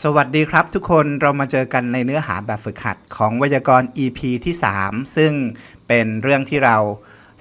สวัสดีครับทุกคนเรามาเจอกันในเนื้อหาแบบฝึกหัดของไวยากรณ์ EP ที่ 3 ซึ่งเป็นเรื่องที่เรา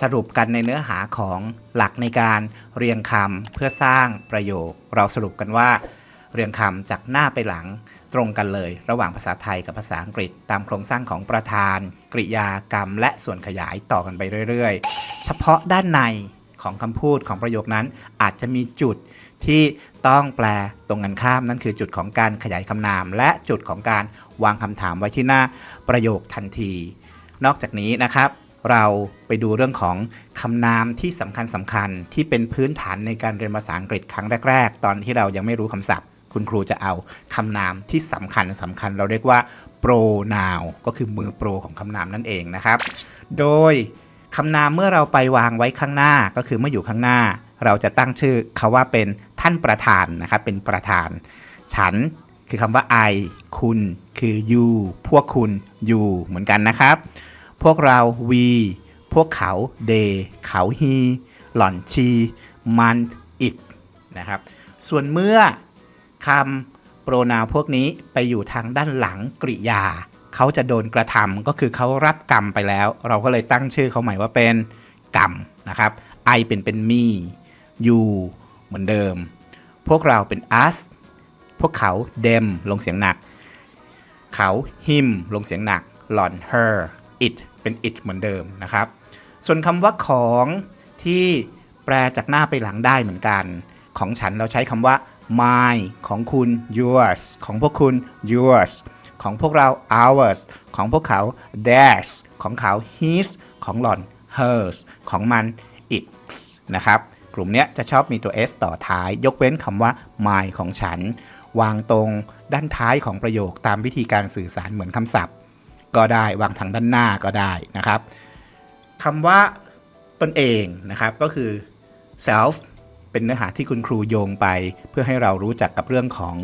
สรุปกันในเนื้อหาของหลักในการเรียงคำเพื่อสร้างประโยค เราสรุปกันว่า เรียงคำจากหน้าไปหลังตรงกันเลย ระหว่างภาษาไทยกับภาษาอังกฤษ ตามโครงสร้างของประธาน กริยากรรม และส่วนขยายต่อกันไปเรื่อย ๆ เฉพาะด้านในของคำพูดของประโยคนั้นอาจจะมีจุด ที่ต้องแปลตรงกันข้ามนั่นคือจุดของการขยายคำนาม และจุดของการวางคำถามไว้ที่หน้าประโยคทันที นอกจากนี้นะครับ เราไปดูเรื่องของคำนามที่สำคัญสำคัญที่เป็นพื้นฐานในการเรียนภาษาอังกฤษครั้งแรก ๆ ตอนที่เรายังไม่รู้คำศัพท์ คุณครูจะเอาคำนามที่สำคัญสำคัญ เราเรียกว่า pronoun ก็คือมือโปรของคำนามนั่นเองนะครับ โดยคำนามเมื่อเราไปวางไว้ข้างหน้าก็คือเมื่ออยู่ข้างหน้า เราจะตั้งชื่อเขาว่าเป็นท่านประธานนะครับเป็นประธาน ฉันคือคำว่า I คุณคือ you พวกคุณ you เหมือนกันนะครับ พวกเรา we พวกเขา they เขา he หล่อน she มัน it นะครับ ส่วนเมื่อคำโปรนาวพวกนี้ไปอยู่ทางด้านหลังกริยา เขาจะโดนกระทำก็คือเขารับกรรมไปแล้ว เราก็เลยตั้งชื่อเขาใหม่ว่าเป็นกรรมนะครับ I เป็นเป็น me you เหมือนเดิม พวกเราเป็น us พวกเขา them ลงเสียงหนัก เขา him ลงเสียงหนัก หล่อน her it เป็น it เหมือนเดิมนะครับ ส่วนคำว่าของที่แปลจากหน้าไปหลังได้เหมือนกัน ของฉันเราใช้คำว่า my ของคุณ yours ของพวกคุณ yours ของพวกเรา ours ของพวกเขา theirs ของเขา his ของหล่อน hers ของมัน its นะครับ กลุ่มเนี้ยจะชอบมีตัว s ต่อท้าย ยกเว้นคำว่า my ของฉัน วางตรงด้านท้ายของประโยคตามวิธีการสื่อสารเหมือนคำศัพท์ ก็ได้วางทางด้านหน้าก็ได้นะครับคำว่าตนเองนะครับก็คือ self เป็นเนื้อหาที่คุณครูโยงไปเพื่อให้เรารู้จักกับเรื่องของ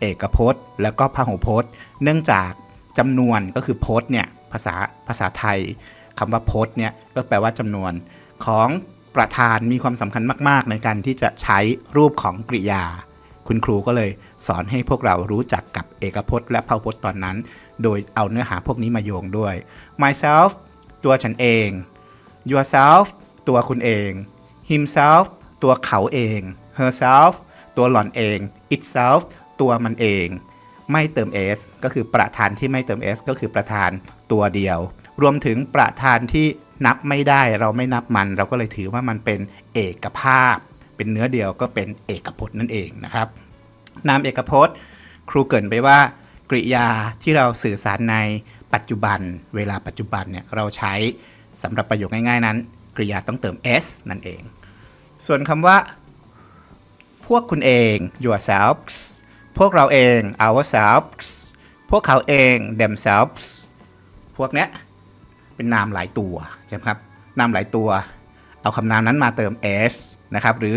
เอกพจน์ แล้วก็พหูพจน์ เนื่องจากจำนวนก็คือพจน์เนี่ยภาษาภาษาไทยคำว่าพจน์เนี่ยก็แปลว่าจำนวนของ ประธานมีความสำคัญมาก ๆ ในการที่จะใช้รูปของกริยา คุณครูก็เลยสอนให้พวกเรารู้จักกับเอกพจน์และพหพจน์ตอนนั้น โดยเอาเนื้อหาพวกนี้มาโยงด้วย myself ตัวฉันเอง yourself ตัวคุณเอง himself ตัวเขาเอง herself ตัวหล่อนเอง itself ตัวมันเอง ไม่เติม s ก็คือประธานที่ไม่เติม s ก็คือประธานตัวเดียว รวมถึงประธานที่ นับไม่ได้เราไม่นับมัน เราก็เลยถือว่ามันเป็นเอกภาพ เป็นเนื้อเดียวก็เป็นเอกพจน์นั่นเองนะครับ นามเอกพจน์ ครูเกินไปว่า กริยาที่เราสื่อสารในปัจจุบัน เวลาปัจจุบันเนี่ยเราใช้สำหรับประโยคง่ายๆนั้น กริยาต้องเติม s นั่นเอง ส่วนคำว่า พวกคุณเอง yourselves พวกเราเอง ourselves พวกเขาเอง themselves พวกเนี้ย เป็นนามหลายตัวใช่ไหมครับนามหลายตัว เอาคำนามนั้นมาเติม s นะครับหรือ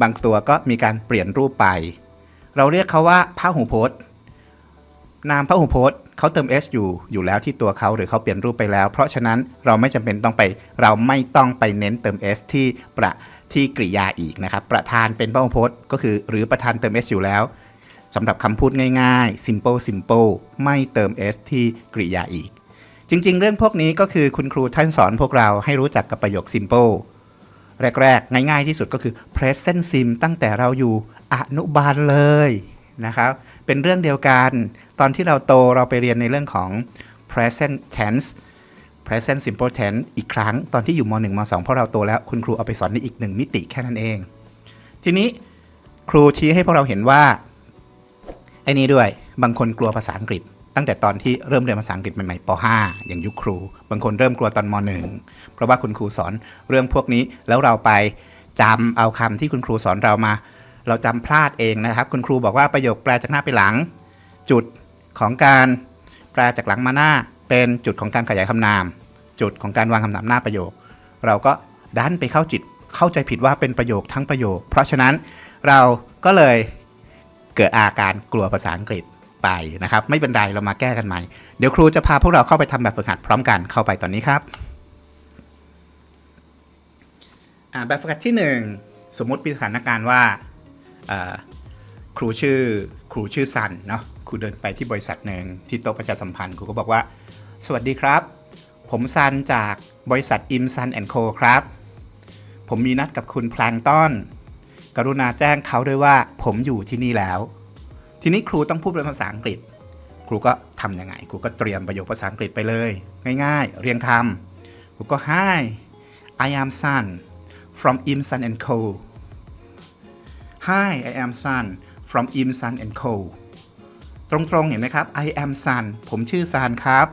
บางตัวก็มีการเปลี่ยนรูปไป เราเรียกเขาว่าพหูพจน์ นามพหูพจน์เขาเติม s อยู่อยู่แล้วที่ตัวเขาหรือเขาเปลี่ยนรูปไปแล้ว เพราะฉะนั้นเราไม่จำเป็นต้องไป เราไม่ต้องไปเน้นเติม s ที่ประที่กริยาอีกนะครับ ประธานเป็นพหูพจน์ ก็คือหรือประธานเติม s อยู่แล้วสำหรับคำพูดง่ายๆ simple simple ไม่เติม s ที่กริยาอีก จริง ๆ เรื่องพวกนี้ก็คือคุณครูท่านสอนพวกเราให้รู้จักกับประโยค simple แรก ๆ ง่าย ๆ ที่สุดก็คือ present sim ตั้งแต่เราอยู่อนุบาลเลยนะครับ เป็นเรื่องเดียวกัน ตอนที่เราโตเราไปเรียนในเรื่องของ present tense present simple tense อีกครั้งตอนที่อยู่ม .1 ม .2 เพราะเราโตแล้วคุณครูเอาไปสอนในอีกหนึ่งมิติแค่นั้นเอง ทีนี้ครูชี้ให้พวกเราเห็นว่าไอ้นี้ด้วยบางคนกลัวภาษาอังกฤษ ตั้งแต่ตอนที่เริ่มเรียนภาษาอังกฤษใหม่ๆป .5 อย่างยุคครู บางคนเริ่มกลัวตอนม .1 เพราะว่าคุณครูสอนเรื่องพวกนี้แล้วเราไปจำเอาคำที่คุณครูสอนเรามา เราจำพลาดเองนะครับ คุณครูบอกว่าประโยคแปลจากหน้าไปหลัง จุดของการแปลจากหลังมาหน้า เป็นจุดของการขยายคำนาม จุดของการวางคำนามหน้าประโยค เราก็ดันไปเข้าจิตเข้าใจผิดว่าเป็นประโยคทั้งประโยค เพราะฉะนั้นเราก็เลยเกิดอาการกลัวภาษาอังกฤษ ไปนะครับ ไม่เป็นไรเรามาแก้กันใหม่ เดี๋ยวครูจะพาพวกเราเข้าไปทำแบบฝึกหัดพร้อมกันเข้าไปตอนนี้ครับแบบฝึกหัดที่ 1 สมมุติมีสถานการณ์ว่าครูชื่อครูชื่อซันเนาะครูเดินไปที่บริษัทหนึ่งที่โต๊ะประชาสัมพันธ์ครูก็บอกว่า สวัสดีครับ ผมซันจากบริษัทอิมซันแอนโคครับ ผมมีนัดกับคุณแพลงต้อนกรุณาแจ้งเขาด้วยว่าผมอยู่ที่นี่แล้ว ทีนี้ครูต้องพูดเป็นภาษาอังกฤษ ครูก็ทำยังไง ครูก็เตรียมประโยคภาษาอังกฤษไปเลย ง่ายๆ เรียงคำครูก็ Hi I am Sun from Im Sun and Co Hi I am Sun from Im Sun and Co ตรงๆ เห็นไหมครับ I am Sun ผมชื่อซันครับ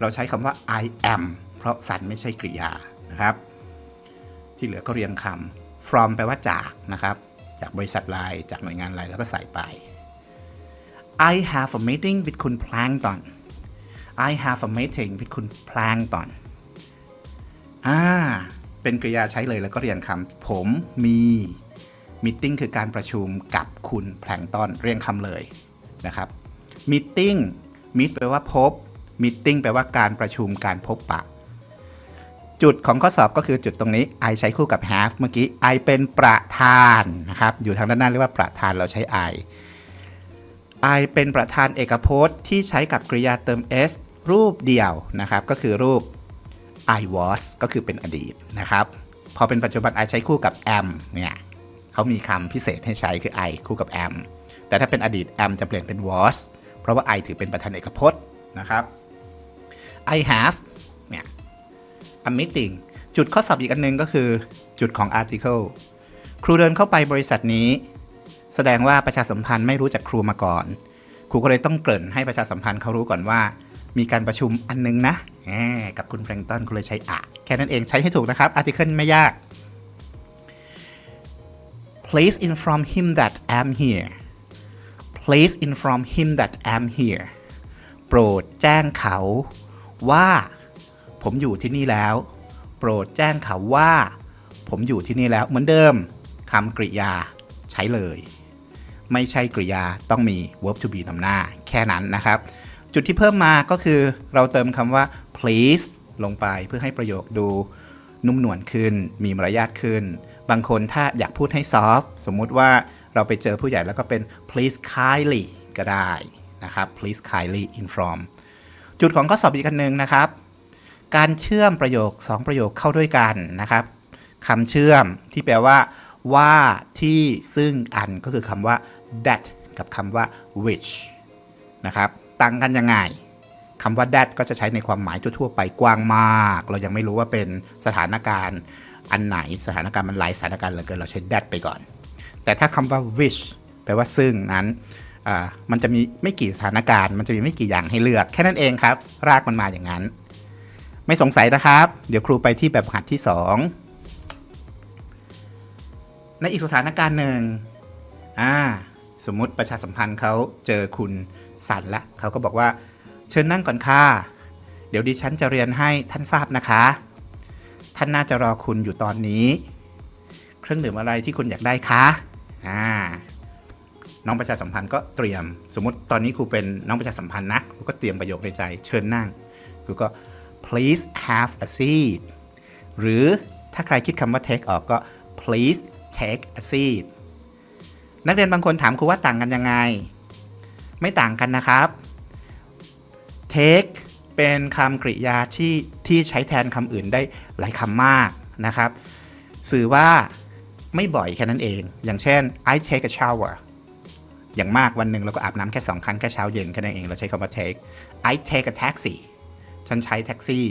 เราใช้คำว่า I am เพราะสันไม่ใช่กริยานะครับ ที่เหลือก็เรียงคำ from แปลว่าจากนะครับ จากบริษัทไลน์จากหน่วยงานไลน์แล้วก็ใส่ไป I have a meeting with คุณ Plankton I have a meeting with คุณ Plankton อ่า เป็นกริยาใช้เลยแล้วก็เรียงคำผมมี meeting คือการประชุมกับคุณแพลงต้นเรียงคำเลยนะครับ meeting meet แปลว่าพบ meeting แปลว่าการประชุมการพบปะ จุดของข้อสอบก็คือจุดตรงนี้ I ใช้คู่กับ have เมื่อกี้ I เป็นประธานนะครับ อยู่ทางด้านหน้าเรียกว่าประธานเราใช้ I I เป็นประธานเอกพจน์ที่ใช้กับกริยาเติม s รูปเดียวนะครับ ก็คือรูป I was ก็คือเป็นอดีตนะครับ พอเป็นปัจจุบัน I ใช้คู่กับ am เนี่ยเขามีคำพิเศษให้ใช้คือ I คู่กับ am แต่ถ้าเป็นอดีต am จะเปลี่ยนเป็น was เพราะว่า I ถือเป็นประธานเอกพจน์นะครับ I have เนี่ย a meeting จุดข้อสอบอีกอันหนึงก็คือจุดของ article ครูเดินเข้าไปบริษัทนี้ แสดงว่าประชาสัมพันธ์ไม่รู้จักครูมาก่อน ครูก็เลยต้องเกริ่นให้ประชาสัมพันธ์เขารู้ก่อนว่า มีการประชุมอันนึงนะแกับคุณแพลงต้นครูเลยใช้อะแค่นั้นเองใช้ให้ถูกนะครับ article ไม่ยาก please inform him that I'm here please inform him that I'm here โปรดแจ้งเขาว่าผมอยู่ที่นี่แล้ว โปรดแจ้งเขาว่า ผมอยู่ที่นี่แล้วเหมือนเดิมคำกริยาใช้เลย ไม่ใช่กริยาต้องมี verb to be นำหน้า แค่นั้นนะครับ จุดที่เพิ่มมาก็คือเราเติมคำว่า please ลงไปเพื่อให้ประโยคดูนุ่มนวลขึ้น มีมารยาทขึ้น บางคนถ้าอยากพูดให้ซอฟสมมุติว่าเราไปเจอผู้ใหญ่แล้วก็เป็น please kindly ก็ได้นะครับ please kindly inform จุดของข้อสอบอีกอันหนึ่งนะครับ การเชื่อมประโยค 2 ประโยคเข้าด้วยกันนะครับคำเชื่อมที่แปลว่า ว่าที่ซึ่งอันก็คือคำว่า that กับคำว่า which นะครับต่างกันยังไงคำว่า that ก็จะใช้ในความหมายทั่วๆไปกว้างมาก เรายังไม่รู้ว่าเป็นสถานการณ์อันไหนสถานการณ์มันหลายสถานการณ์เหลือเกินเราใช้ that ไปก่อน แต่ถ้าคำว่า which แปลว่าซึ่งนั้นมันจะมีไม่กี่สถานการณ์ มันจะมีไม่กี่อย่างให้เลือก แค่นั้นเองครับ รากมันมาอย่างนั้น ไม่สงสัยนะครับ เดี๋ยวครูไปที่แบบหัดที่ 2 ในอีกสถานการณ์หนึ่งอ่า สมมุติประชาสัมพันธ์เขาเจอคุณสันละเขาก็บอกว่า เชิญนั่งก่อนค่ะ เดี๋ยวดิฉันจะเรียนให้ท่านทราบนะคะ ท่านน่าจะรอคุณอยู่ตอนนี้ เครื่องดื่มอะไรที่คุณอยากได้คะอ่าน้องประชาสัมพันธ์ก็เตรียม สมมติตอนนี้ครูเป็นน้องประชาสัมพันธ์นะครูก็เตรียมประโยคในใจ เชิญนั่งครูก็ please have a seat หรือถ้าใครคิดคำว่า take ออกก็ please take a seat นักเรียนบางคนถามครูว่าต่างกันยังไง ไม่ต่างกันนะครับ take เป็นคำกริยาที่ที่ใช้แทนคำอื่นได้หลายคำมากนะครับ สื่อว่าไม่บ่อยแค่นั้นเอง อย่างเช่น I take a shower อย่างมากวันหนึ่งเราก็อาบน้ำแค่ 2 ครั้ง แค่เช้าเย็นแค่นั้นเอง เราใช้คำว่า take I take a taxi ฉันใช้แท็กซี่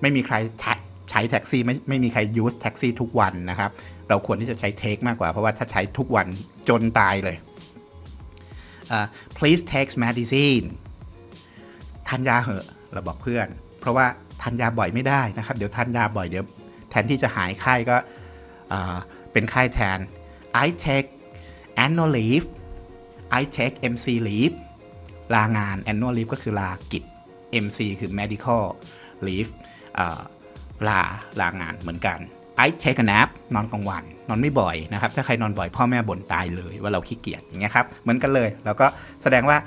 ไม่มีใครแท็กใช้แท็กซี่ไม่ไม่มีใคร use แท็กซี่ทุกวันนะครับ เราควรที่จะใช้ take มากกว่า เพราะว่าถ้าใช้ทุกวันจนตายเลยอ่า please take medicine ทานยาเหอะเราบอกเพื่อน เพราะว่าทานยาบ่อยไม่ได้นะครับ เดี๋ยวทานยาบ่อยเดี๋ยวแทนที่จะหายไข้ก็เป็นไข้แทน I take annual leave I take MC leave ลางาน annual leave ก็คือลากิจ MC คือ medical leave อ่า ลาลางานเหมือนกัน I take a nap นอนกลางวัน นอนไม่บ่อยนะครับ ถ้าใครนอนบ่อยพ่อแม่บ่นตายเลยว่าเราขี้เกียจอย่างเงี้ยครับ เหมือนกันเลย แล้วก็แสดงว่า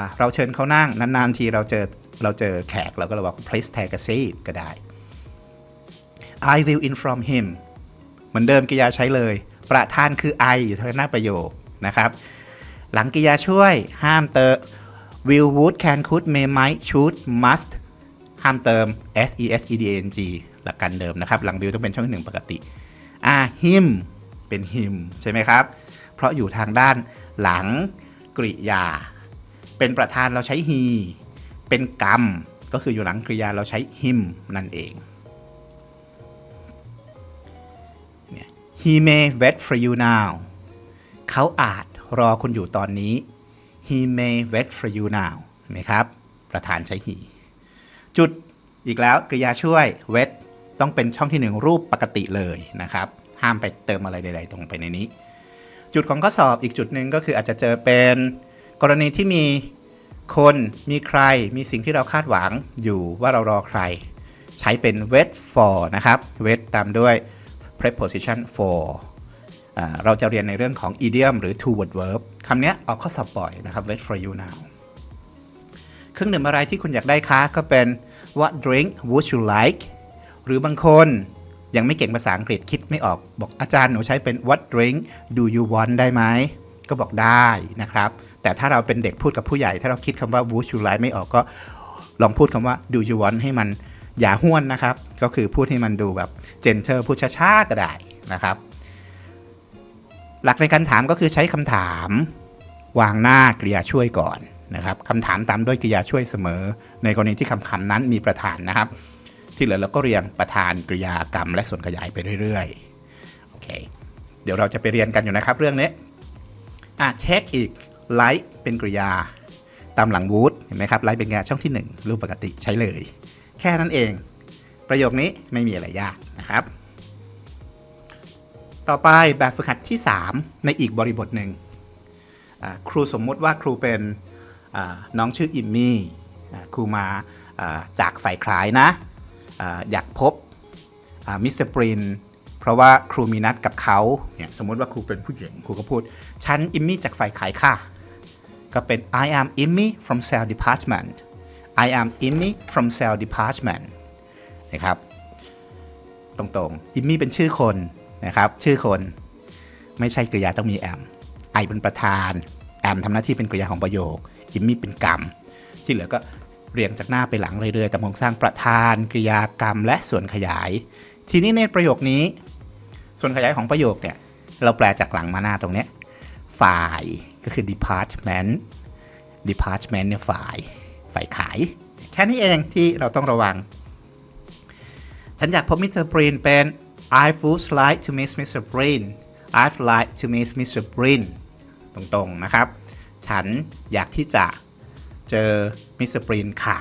าเราเชิญเขานั่งนานๆทีเราเจอเราเจอแขกเราก็เลยบอก please take a seat ก็ได้ I will inform him เหมือนเดิมกิยาใช้เลย ประธานคือ I อยู่ทางหน้าประโยคนะครับ หลังกิยาช่วยห้ามเติม will would can could may might should must ห้ามเติม s e s e d a n g หลักการเดิมนะครับ หลัง will ต้องเป็นช่องที่หนึ่งปกติอ่า him เป็น him ใช่ไหมครับ เพราะอยู่ทางด้านหลังกริยา เป็นประธานเราใช้ he เป็นกรรม ก็คืออยู่หลังกริยาเราใช้ him นั่นเองเนี่ย he may wait for you now เขาอาจรอคุณอยู่ตอนนี้ he may wait for you now เห็นไหมครับ ประธานใช้ he จุดอีกแล้วกริยาช่วย wait ต้องเป็นช่องที่หนึ่งรูปปกติเลยนะครับ ห้ามไปเติมอะไรใดๆตรงไปในนี้ จุดของข้อสอบอีกจุดหนึ่งก็คืออาจจะเจอเป็นกรณีที่มีคนมีใครมีสิ่งที่เราคาดหวังอยู่ว่าเรารอใคร ใช้เป็น wait for นะครับ wait ตามด้วย preposition for เราจะเรียนในเรื่องของ idiom หรือ two word verb คำนี้ออกข้อสอบบ่อยนะครับ wait for you now เครื่องดื่มอะไรที่คุณอยากได้คะก็เป็น what drink would you like หรือบางคนยังไม่เก่งภาษาอังกฤษคิดไม่ออก บอกอาจารย์หนูใช้เป็น what drink do you want ได้ไหม ก็บอกได้นะครับ แต่ถ้าเราเป็นเด็กพูดกับผู้ใหญ่ ถ้าเราคิดคำว่า would you like ไม่ออกก็ลองพูดคำว่า do you want ให้มันอย่าห้วนนะครับ ก็คือพูดให้มันดูแบบ gentle พูดช้าๆก็ได้นะครับ หลักในการถามก็คือใช้คำถาม วางหน้ากริยาช่วยก่อน นะครับคำถามตามด้วยกริยาช่วยเสมอ ในกรณีที่คำคำนั้นมีประธานนะครับ ที่เหลือเราก็เรียงประธานกริยากรรม และส่วนขยายไปเรื่อยๆโอเคเดี๋ยวเราจะไปเรียนกันอยู่นะครับเรื่องนี้อะเช็คอีกไลค์เป็นกริยา ตามหลังวูดเห็นไหมครับไลค์เป็นกริยาช่องที่ 1 รูปปกติใช้เลย แค่นั้นเอง ประโยคนี้ไม่มีอะไรยากนะครับ ต่อไปแบบฝึกหัดที่ 3 ในอีกบริบทหนึ่งครูสมมุติว่าครูเป็น น้องชื่ออิมมี่ครูมาจากฝ่ายขายนะออยากพบมิสเตอร์ปรินเพราะว่าครูมีนัดกับเขาเนี่ยสมมติว่าครูเป็นผู้หญิงครูก็พูด ฉันอิมมี่จากฝ่ายขายค่ะ ก็เป็น I am Immy from sales department I am Immy from sales department นะครับ ตรงๆ อิมมี่เป็นชื่อคนนะครับ ชื่อคนไม่ใช่กริยาต้องมีแอมไอเป็นประธาน แอมทำหน้าที่เป็นกริยาของประโยค อิมมี่เป็นกรรม ที่เหลือก็เรียงจากหน้าไปหลังเรื่อยๆตามโครงสร้างประธานกริยากรรมและส่วนขยาย ทีนี้ในประโยคนี้ ส่วนขยายของประโยคเนี่ยเราแปลจากหลังมาหน้าตรงเนี้ยฝ่ายก็คือ department department เนี่ยฝ่าย ฝ่ายขาย แค่นี้เองที่เราต้องระวัง ฉันอยากพบมิสเตอร์บรีนเป็น I would like to meet Mr. Breen I'd like to meet Mr. Breen ตรงๆนะครับ ฉันอยากที่จะเจอมิสเตอร์บรีนค่ะ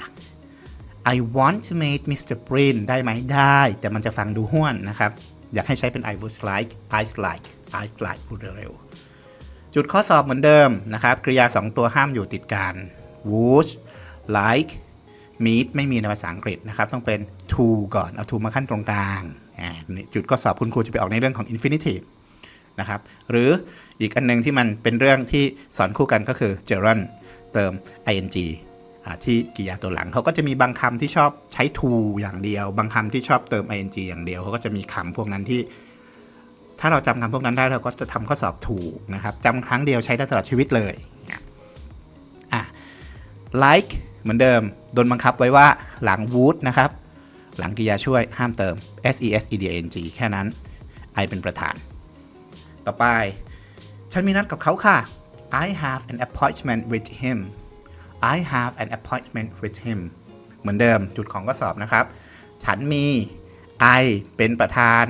I want to meet Mr. Breen ได้ไหมได้ แต่มันจะฟังดูห้วนนะครับ อยากให้ใช้เป็น I would like I'd like I'd like พูดเร็วๆจุดข้อสอบเหมือนเดิมนะครับ กริยา 2 ตัวห้ามอยู่ติดกัน would like meet ไม่มีในภาษาอังกฤษนะครับ ต้องเป็น to ก่อน เอา to มาขั้นตรงกลาง จุดข้อสอบคุณครูจะไปออกในเรื่องของ infinitive นะครับ หรืออีกอันหนึงที่มันเป็นเรื่องที่สอนคู่กันก็คือ gerund เติม ing ที่กริยาตัวหลังเขาก็จะมีบางคำที่ชอบใช้ to อย่างเดียว บางคำที่ชอบเติม ing อย่างเดียวเขาก็จะมีคำพวกนั้นที่ ถ้าเราจำคำพวกนั้นได้เราก็จะทำข้อสอบถูกนะครับจำครั้งเดียวใช้ได้ตลอดชีวิตเลยอะ like เหมือนเดิมโดนบังคับไว้ว่าหลัง would นะครับ หลังกริยาช่วยห้ามเติม s e s e d n g แค่นั้น I เป็นประธาน ต่อไป ฉันมีนัดกับเขาค่ะ I have an appointment with him I have an appointment with him เหมือนเดิมจุดของข้อสอบนะครับ ฉันมี I เป็นประธาน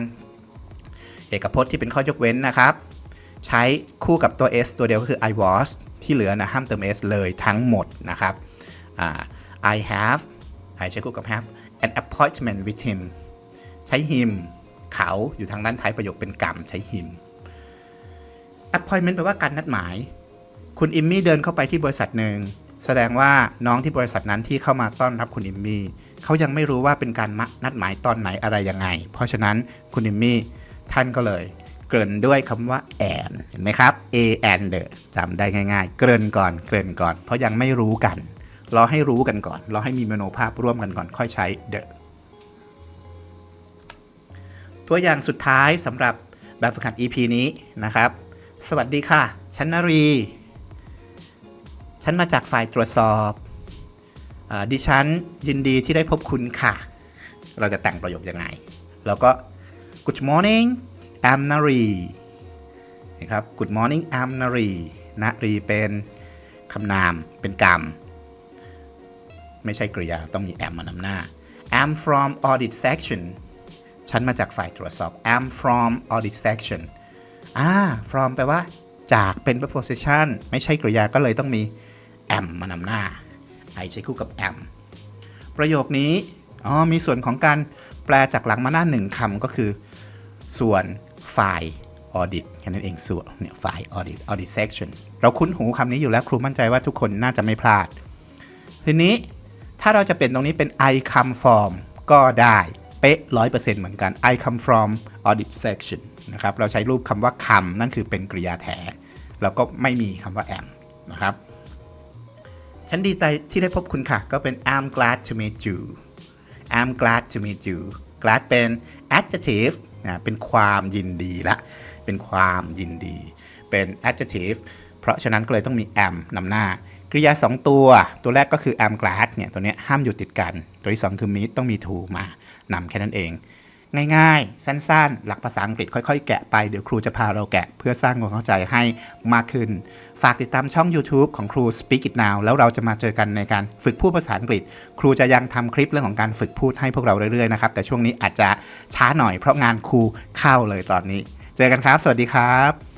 เอกพจน์ที่เป็นข้อยกเว้นนะครับ ใช้คู่กับตัว s ตัวเดียวก็คือ I was ที่เหลือนะห้ามเติม s เลยทั้งหมดนะครับ I have I ใช้คู่กับ have an appointment with him ใช้ him เขาอยู่ทางด้านท้ายประโยคเป็นกรรมใช้ him appointment แปลว่าการนัดหมาย คุณอิมมี่เดินเข้าไปที่บริษัทหนึ่งแสดงว่าน้องที่บริษัทนั้นที่เข้ามาต้อนรับคุณอิมมี่เขายังไม่รู้ว่าเป็นการนัดหมายตอนไหนอะไรยังไง เพราะฉะนั้นคุณอิมมี่ท่านก็เลย เกริ่นด้วยคำว่า and เห็นไหมครับ a and the จำได้ง่าย ๆ เกริ่นก่อนเกริ่นก่อน เพราะยังไม่รู้กันรอให้รู้กันก่อนรอให้มีมโนภาพร่วมกันก่อนค่อยใช้ the ตัวอย่างสุดท้ายสำหรับแบบฝึกหัด EP นี้นะครับ สวัสดีค่ะ ฉันนารี ฉันมาจากฝ่ายตรวจสอบออดิฉันยินดีที่ได้พบคุณค่ะ เราจะแต่งประโยคยังไงเราก็ Good morning I'm Nari นะครับ Good morning I'm Nari นารีเป็นคำนามเป็นกรรม ไม่ใช่กริยาต้องมี am มานำหน้า I'm from audit section ฉันมาจากฝ่ายตรวจสอบ I'm from audit section อ่า from แปลว่า จากเป็น preposition ไม่ใช่กริยาก็เลยต้องมี am มานำหน้า I ใช้คู่กับ am ประโยคนี้อ๋อมีส่วนของการแปลจากหลังมาหน้าหนึ่งคำก็คือ ส่วนฝ่าย audit แค่นั้นเองส่วนเนี่ยฝ่าย audit audit section เราคุ้นหูคำนี้อยู่แล้วครูมั่นใจว่าทุกคนน่าจะไม่พลาด ทีนี้ถ้าเราจะเป็นตรงนี้เป็น I come from ก็ได้ เป๊ะร้อยเปอร์เซ็นต์เหมือนกัน I come from audit section นะครับเราใช้รูปคำว่า come นั่นคือเป็นกริยาแท้แล้วก็ไม่มีคำว่า am นะครับฉันดีใจที่ได้พบคุณค่ะ ก็เป็น I'm glad to meet you I'm glad to meet you glad เป็น adjective นะเป็นความยินดีละ เป็นความยินดี เป็น adjective เพราะฉะนั้นก็เลยต้องมี am นำหน้า กริยา 2 ตัว ตัวแรกก็คือ am glad เนี่ยตัวนี้ห้ามอยู่ติดกัน ตัวที่ 2 คือ meet ต้องมี to มานำแค่นั้นเอง ง่ายๆ สั้นๆ หลักภาษาอังกฤษค่อยๆ แกะไป เดี๋ยวครูจะพาเราแกะเพื่อสร้างความเข้าใจให้มากขึ้น ฝากติดตามช่อง YouTube ของครู Speak It Now แล้วเราจะมาเจอกันในการฝึกพูดภาษาอังกฤษ ครูจะยังทำคลิปเรื่องของการฝึกพูดให้พวกเราเรื่อยๆ นะครับ แต่ช่วงนี้อาจจะช้าหน่อยเพราะงานครูเข้าเลยตอนนี้ เจอกันครับ สวัสดีครับ